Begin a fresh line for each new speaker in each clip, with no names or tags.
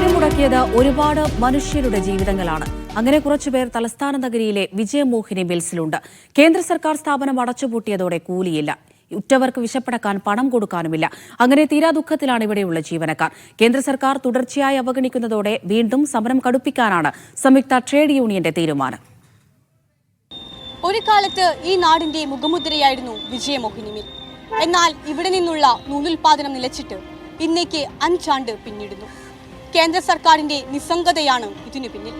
പണിമുടക്കിയത് ഒരുപാട് മനുഷ്യരുടെ ജീവിതങ്ങളാണ്. അങ്ങനെ കുറച്ചുപേർ തലസ്ഥാന നഗരിയിലെ വിജയമോഹിനി മിൽസിലുണ്ട് കേന്ദ്ര സർക്കാർ സ്ഥാപനം അടച്ചുപൂട്ടിയതോടെ കൂലിയില്ല. ഉറ്റവർക്ക് വിശപ്പടക്കാൻ പണം കൊടുക്കാനുമില്ല. അങ്ങനെ തീരാ ദുഃഖത്തിലാണ് ഇവിടെയുള്ള ജീവനക്കാർ. കേന്ദ്ര സർക്കാർ തുടർച്ചയായി അവഗണിക്കുന്നതോടെ വീണ്ടും സമരം കടുപ്പിക്കാനാണ് സംയുക്ത ട്രേഡ് യൂണിയന്റെ തീരുമാനം.
ഒരു കാലത്ത് ഈ നാടിന്റെ മുഖമുദ്രയായിരുന്നു വിജയമോഹിനി മിൽ. എന്നാൽ ഇവിടെ നിന്നുള്ള നൂലുൽപാദനം നിലച്ചിട്ട് ഇന്നേക്ക് അഞ്ചാണ്ട് പിന്നിടുന്നു. കേന്ദ്ര സർക്കാരിന്റെ നിസ്സംഗതയാണ് ഇതിനു പിന്നിൽ.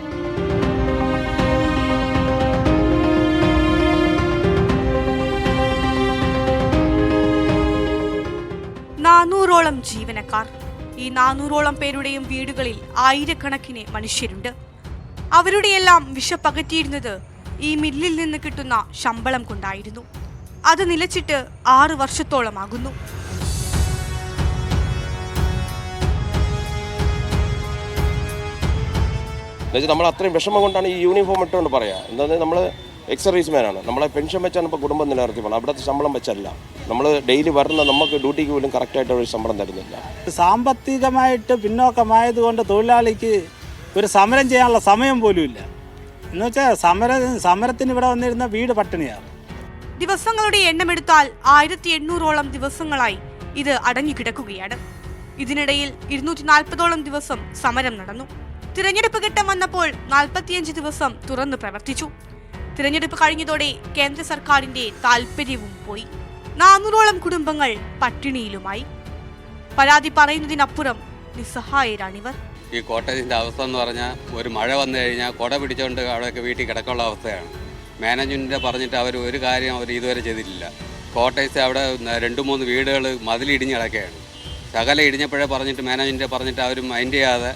നാനൂറോളം ജീവനക്കാർ ഈ നാനൂറോളം പേരുടെയും വീടുകളിൽ ആയിരക്കണക്കിന് മനുഷ്യരുണ്ട്. അവരുടെയെല്ലാം വിശപ്പകറ്റിയിരുന്നത് ഈ മില്ലിൽ നിന്ന് കിട്ടുന്ന ശമ്പളം കൊണ്ടായിരുന്നു. അത് നിലച്ചിട്ട് ആറു വർഷത്തോളമാകുന്നു.
എന്നുവെച്ചാൽ നമ്മൾ അത്രയും വിഷമം കൊണ്ടാണ് ഈ യൂണിഫോം ഇട്ടുകൊണ്ട് പറയുക എന്താ നമ്മൾ എക്സർവീസ് മാനാണ് നമ്മളെ പെൻഷൻ വെച്ചാണ് ഇപ്പോൾ കുടുംബം നിലനിർത്തി പോകണം അവിടുത്തെ ശമ്പളം വെച്ചല്ല. നമ്മൾ ഡെയിലി വരുന്ന നമുക്ക് ഡ്യൂട്ടിക്ക് പോലും കറക്റ്റായിട്ട് ഒരു ശമ്പളം തരുന്നില്ല.
സാമ്പത്തികമായിട്ട് പിന്നോക്കമായതുകൊണ്ട് തൊഴിലാളിക്ക് ഒരു സമരം ചെയ്യാനുള്ള സമയം പോലും ഇല്ല. എന്ന് വെച്ചാൽ സമര സമരത്തിന് ഇവിടെ വന്നിരുന്ന വീട് പട്ടിണിയാണ്.
ദിവസങ്ങളുടെ എണ്ണമെടുത്താൽ ആയിരത്തി എണ്ണൂറോളം ദിവസങ്ങളായി ഇത് അടഞ്ഞുകിടക്കുകയാണ് ഇതിനിടയിൽ ഇരുന്നൂറ്റി നാൽപ്പതോളം ദിവസം സമരം നടന്നു. തിരഞ്ഞെടുപ്പ് ഘട്ടം വന്നപ്പോൾ നാൽപ്പത്തിയഞ്ച് ദിവസം തുറന്നു പ്രവർത്തിച്ചു. തിരഞ്ഞെടുപ്പ് കഴിഞ്ഞതോടെ കേന്ദ്ര സർക്കാരിന്റെ താൽപര്യവും പോയി. നാനൂറോളം കുടുംബങ്ങൾ പട്ടിണിയിലുമായി. പരാതി പറയുന്നതിനപ്പുറം നിസ്സഹായരാണിവർ.
ഈ കോട്ടേജിന്റെ അവസ്ഥ എന്ന് പറഞ്ഞാൽ ഒരു മഴ വന്നു കഴിഞ്ഞാൽ കുട പിടിച്ചുകൊണ്ട് അവിടെയൊക്കെ വീട്ടിൽ കിടക്കാനുള്ള അവസ്ഥയാണ്. മാനേജ്മെന്റിനെ പറഞ്ഞിട്ട് അവർ ഒരു കാര്യം അവർ ഇതുവരെ ചെയ്തിട്ടില്ല. കോട്ടേജ് അവിടെ രണ്ട് മൂന്ന് വീടുകൾ മതിലിടിഞ്ഞ് കിടക്കുകയാണ്. ശകല ഇടിഞ്ഞപ്പോഴേ പറഞ്ഞിട്ട് മാനേജ്മെന്റ് പറഞ്ഞിട്ട് അവർ മൈൻഡ് ചെയ്യാതെ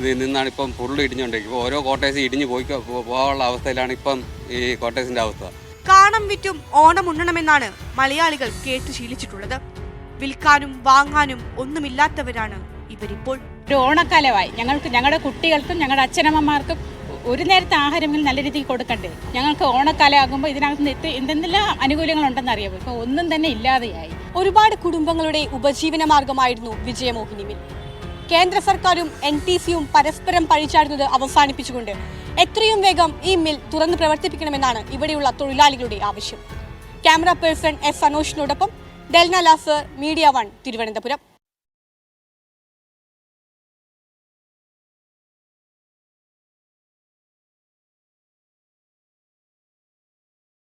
നിന്നാണ് ഇപ്പം ഫുള്ള് ഇടിഞ്ഞുകൊണ്ടിരിക്കും ഓരോ കോട്ടേഴ്സ് ഇടിഞ്ഞു പോയി പോകാനുള്ള അവസ്ഥയിലാണ് ഇപ്പം ഈ കോട്ടേഴ്സിന്റെ അവസ്ഥ.
കാണം വിറ്റും ഓണം ഉണ്ണണമെന്നാണ് മലയാളികൾ കേട്ടു ശീലിച്ചിട്ടുള്ളത്. വിൽക്കാനും വാങ്ങാനും ഒന്നുമില്ലാത്തവരാണ് ഇവരിപ്പോൾ.
ഒരു ഓണക്കാലമായി ഞങ്ങൾക്ക് ഞങ്ങളുടെ കുട്ടികൾക്കും ഞങ്ങളുടെ അച്ഛനമ്മമാർക്കും ഒരു നേരത്തെ ആഹാരമെങ്കിലും നല്ല രീതിയിൽ കൊടുക്കണ്ടേ? ഞങ്ങൾക്ക് ഓണക്കാലം ആകുമ്പോൾ ഇതിനകത്ത് നിന്ന് എന്തെല്ലാം അനുകൂല്യങ്ങളുണ്ടെന്ന് അറിയാമോ? ഇപ്പോൾ ഒന്നും തന്നെ ഇല്ലാതെയായി.
ഒരുപാട് കുടുംബങ്ങളുടെ ഉപജീവന മാർഗമായിരുന്നു വിജയമോഹിനി മിൽ കേന്ദ്ര സർക്കാരും എൻ ടി സിയും പരസ്പരം പഴിച്ചാടുന്നത് അവസാനിപ്പിച്ചുകൊണ്ട് എത്രയും വേഗം ഈ മിൽ തുറന്ന് പ്രവർത്തിപ്പിക്കണമെന്നാണ് ഇവിടെയുള്ള തൊഴിലാളികളുടെ ആവശ്യം. ക്യാമറ പേഴ്സൺ എസ് സനോഷിനോടൊപ്പം ഡെൽന ലാസർ മീഡിയ വൺ തിരുവനന്തപുരം.